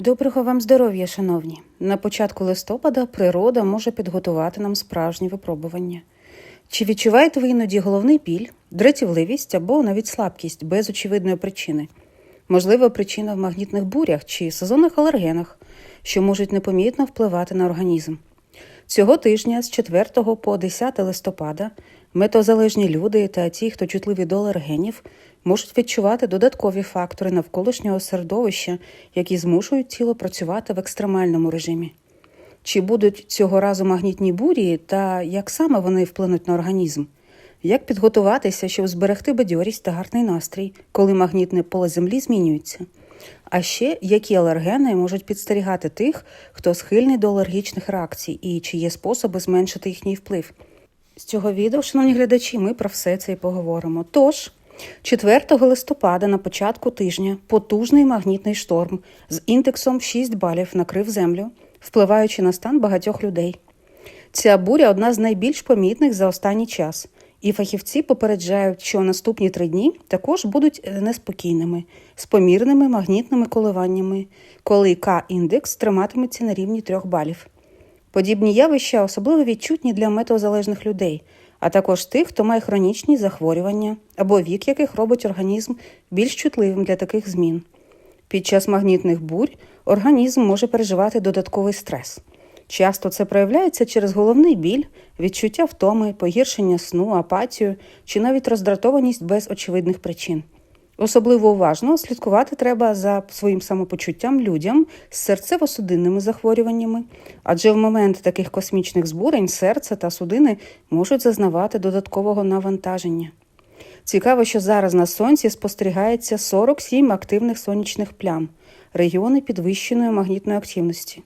Доброго вам здоров'я, шановні! На початку листопада природа може підготувати нам справжні випробування. Чи відчуваєте ви іноді головний біль, дратівливість або навіть слабкість без очевидної причини? Можливо, причина в магнітних бурях чи сезонних алергенах, що можуть непомітно впливати на організм. Цього тижня з 4 по 10 листопада метеозалежні люди та ті, хто чутливі до алергенів, можуть відчувати додаткові фактори навколишнього середовища, які змушують тіло працювати в екстремальному режимі. Чи будуть цього разу магнітні бурі та як саме вони вплинуть на організм? Як підготуватися, щоб зберегти бадьорість та гарний настрій, коли магнітне поле землі змінюється? А ще які алергени можуть підстерігати тих, хто схильний до алергічних реакцій, і чи є способи зменшити їхній вплив? З цього відео, шановні глядачі, ми про все це і поговоримо. Тож, 4 листопада на початку тижня потужний магнітний шторм з індексом 6 балів накрив землю, впливаючи на стан багатьох людей. Ця буря одна з найбільш помітних за останній час, і фахівці попереджають, що наступні три дні також будуть неспокійними, з помірними магнітними коливаннями, коли К-індекс триматиметься на рівні 3 балів. Подібні явища особливо відчутні для метеозалежних людей, а також тих, хто має хронічні захворювання або вік яких робить організм більш чутливим для таких змін. Під час магнітних бурь організм може переживати додатковий стрес. Часто це проявляється через головний біль, відчуття втоми, погіршення сну, апатію чи навіть роздратованість без очевидних причин. Особливо уважно слідкувати треба за своїм самопочуттям людям з серцево-судинними захворюваннями, адже в момент таких космічних збурень серце та судини можуть зазнавати додаткового навантаження. Цікаво, що зараз на сонці спостерігається 47 активних сонячних плям, регіони підвищеної магнітної активності.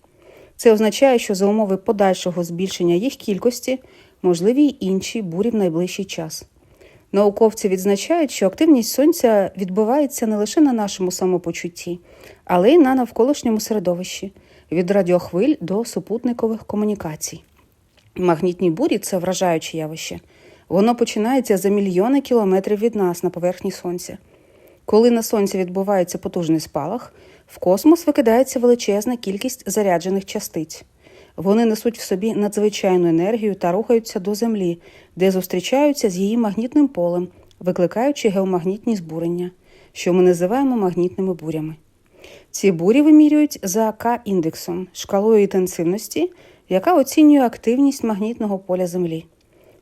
Це означає, що за умови подальшого збільшення їх кількості можливі й інші бурі в найближчий час. Науковці відзначають, що активність сонця відбувається не лише на нашому самопочутті, але й на навколишньому середовищі від радіохвиль до супутникових комунікацій. Магнітні бурі це вражаюче явище. Воно починається за мільйони кілометрів від нас на поверхні сонця. Коли на сонці відбувається потужний спалах, в космос викидається величезна кількість заряджених частиць. Вони несуть в собі надзвичайну енергію та рухаються до Землі, де зустрічаються з її магнітним полем, викликаючи геомагнітні збурення, що ми називаємо магнітними бурями. Ці бурі вимірюють за К-індексом, шкалою інтенсивності, яка оцінює активність магнітного поля Землі.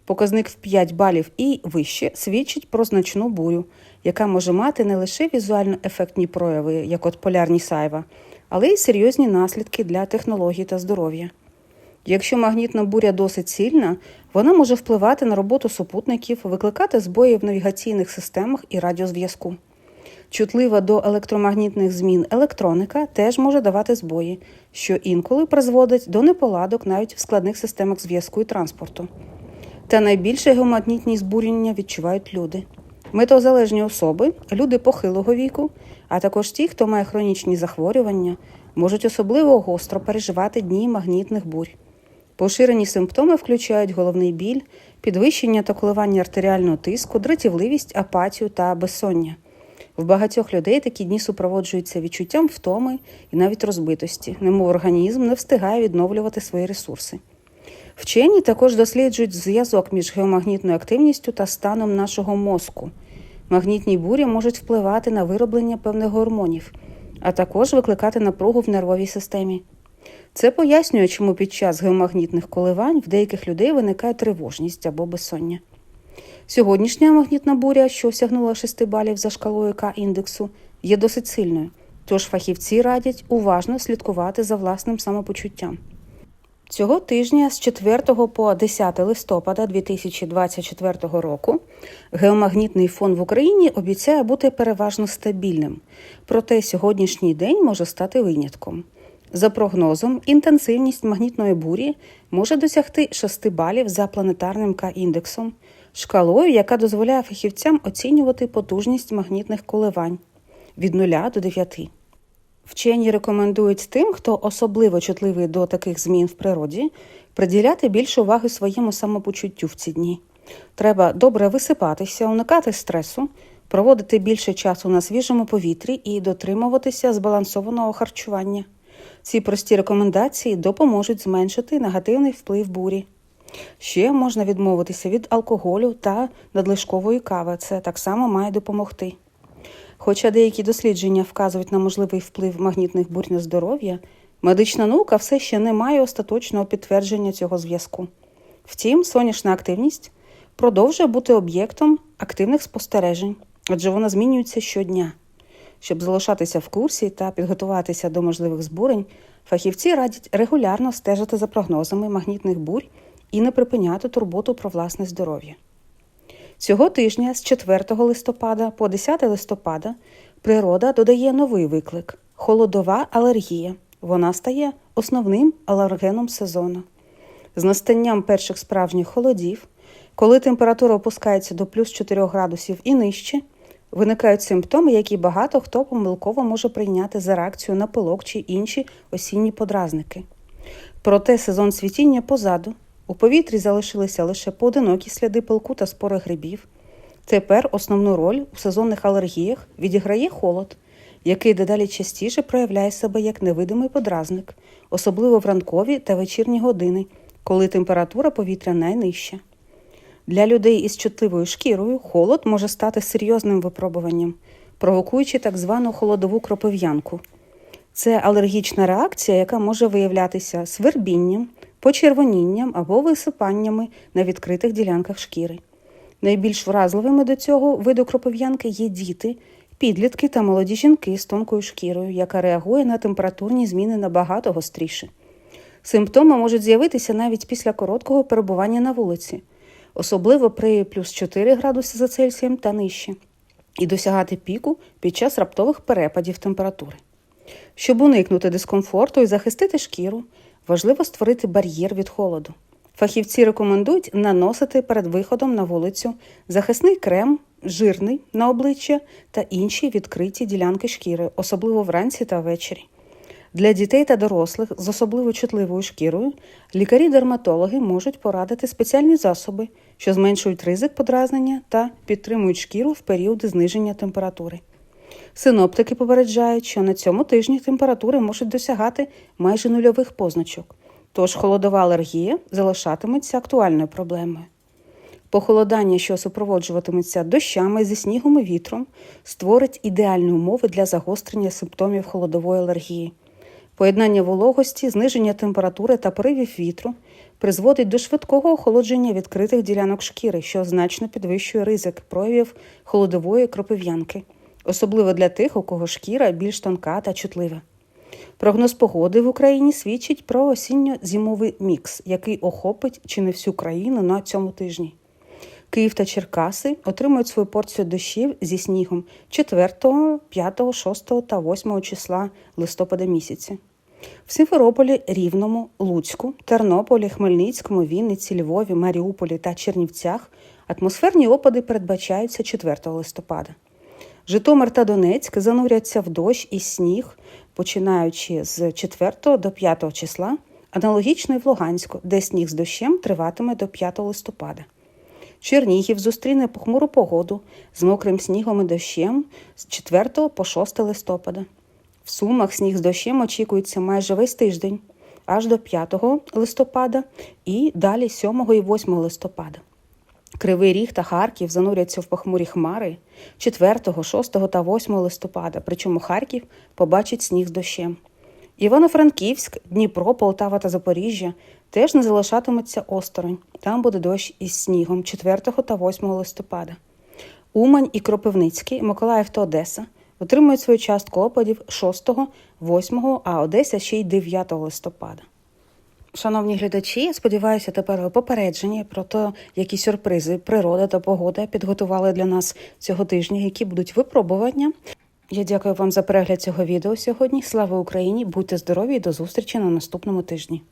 Показник в 5 балів і вище свідчить про значну бурю, яка може мати не лише візуально ефектні прояви, як от полярні сайва, але й серйозні наслідки для технологій та здоров'я. Якщо магнітна буря досить сильна, вона може впливати на роботу супутників, викликати збої в навігаційних системах і радіозв'язку. Чутлива до електромагнітних змін електроніка теж може давати збої, що інколи призводить до неполадок навіть в складних системах зв'язку і транспорту. Та найбільше геомагнітні збурення відчувають люди. Метеозалежні особи, люди похилого віку, а також ті, хто має хронічні захворювання, можуть особливо гостро переживати дні магнітних бурь. Поширені симптоми включають головний біль, підвищення та коливання артеріального тиску, дратівливість, апатію та безсоння. В багатьох людей такі дні супроводжуються відчуттям втоми і навіть розбитості, немов організм не встигає відновлювати свої ресурси. Вчені також досліджують зв'язок між геомагнітною активністю та станом нашого мозку. Магнітні бурі можуть впливати на вироблення певних гормонів, а також викликати напругу в нервовій системі. Це пояснює, чому під час геомагнітних коливань в деяких людей виникає тривожність або безсоння. Сьогоднішня магнітна буря, що осягнула 6 балів за шкалою К-індексу, є досить сильною, тож фахівці радять уважно слідкувати за власним самопочуттям. Цього тижня з 4 по 10 листопада 2024 року геомагнітний фон в Україні обіцяє бути переважно стабільним, проте сьогоднішній день може стати винятком. За прогнозом, інтенсивність магнітної бурі може досягти 6 балів за планетарним К-індексом, шкалою, яка дозволяє фахівцям оцінювати потужність магнітних коливань від 0 до 9. Вчені рекомендують тим, хто особливо чутливий до таких змін в природі, приділяти більше уваги своєму самопочуттю в ці дні. Треба добре висипатися, уникати стресу, проводити більше часу на свіжому повітрі і дотримуватися збалансованого харчування. Ці прості рекомендації допоможуть зменшити негативний вплив бурі. Ще можна відмовитися від алкоголю та надлишкової кави. Це так само має допомогти. Хоча деякі дослідження вказують на можливий вплив магнітних бурь на здоров'я, медична наука все ще не має остаточного підтвердження цього зв'язку. Втім, сонячна активність продовжує бути об'єктом активних спостережень, адже вона змінюється щодня. Щоб залишатися в курсі та підготуватися до можливих збурень, фахівці радять регулярно стежити за прогнозами магнітних бурь і не припиняти турботу про власне здоров'я. Цього тижня з 4 листопада по 10 листопада природа додає новий виклик холодова алергія. Вона стає основним алергеном сезону. З настанням перших справжніх холодів, коли температура опускається до плюс 4 градусів і нижче, виникають симптоми, які багато хто помилково може прийняти за реакцію на пилок чи інші осінні подразники. Проте сезон цвітіння позаду, у повітрі залишилися лише поодинокі сліди пилку та спори грибів. Тепер основну роль у сезонних алергіях відіграє холод, який дедалі частіше проявляє себе як невидимий подразник, особливо в ранкові та вечірні години, коли температура повітря найнижча. Для людей із чутливою шкірою холод може стати серйозним випробуванням, провокуючи так звану холодову кропив'янку. Це алергічна реакція, яка може виявлятися свербінням, почервонінням або висипаннями на відкритих ділянках шкіри. Найбільш вразливими до цього виду кропив'янки є діти, підлітки та молоді жінки з тонкою шкірою, яка реагує на температурні зміни набагато гостріше. Симптоми можуть з'явитися навіть після короткого перебування на вулиці, особливо при плюс 4 градуси за Цельсієм та нижче, і досягати піку під час раптових перепадів температури. Щоб уникнути дискомфорту і захистити шкіру, важливо створити бар'єр від холоду. Фахівці рекомендують наносити перед виходом на вулицю захисний крем, жирний на обличчя та інші відкриті ділянки шкіри, особливо вранці та ввечері. Для дітей та дорослих з особливо чутливою шкірою лікарі-дерматологи можуть порадити спеціальні засоби, що зменшують ризик подразнення та підтримують шкіру в періоди зниження температури. Синоптики попереджають, що на цьому тижні температури можуть досягати майже нульових позначок, тож холодова алергія залишатиметься актуальною проблемою. Похолодання, що супроводжуватиметься дощами зі снігом і вітром, створить ідеальні умови для загострення симптомів холодової алергії. Поєднання вологості, зниження температури та поривів вітру призводить до швидкого охолодження відкритих ділянок шкіри, що значно підвищує ризик проявів холодової кропив'янки, особливо для тих, у кого шкіра більш тонка та чутлива. Прогноз погоди в Україні свідчить про осінньо-зимовий мікс, який охопить чи не всю країну на цьому тижні. Київ та Черкаси отримують свою порцію дощів зі снігом 4, 5, 6 та 8 числа листопада місяця. В Симферополі, Рівному, Луцьку, Тернополі, Хмельницькому, Вінниці, Львові, Маріуполі та Чернівцях атмосферні опади передбачаються 4 листопада. Житомир та Донецьк зануряться в дощ і сніг, починаючи з 4 до 5 числа, аналогічно і в Луганську, де сніг з дощем триватиме до 5 листопада. Чернігів зустріне похмуру погоду з мокрим снігом і дощем з 4 по 6 листопада. В Сумах сніг з дощем очікується майже весь тиждень, аж до 5 листопада і далі 7 і 8 листопада. Кривий Ріг та Харків зануряться в похмурі хмари 4, 6 та 8 листопада, причому Харків побачить сніг з дощем. Івано-Франківськ, Дніпро, Полтава та Запоріжжя теж не залишатимуться осторонь. Там буде дощ із снігом 4 та 8 листопада. Умань і Кропивницький, Миколаїв та Одеса отримують свою частку опадів 6, 8, а Одеса ще й 9 листопада. Шановні глядачі, сподіваюся, тепер ви попереджені про те, які сюрпризи природа та погода підготували для нас цього тижня, які будуть випробування. Я дякую вам за перегляд цього відео сьогодні. Слава Україні! Будьте здорові і до зустрічі на наступному тижні.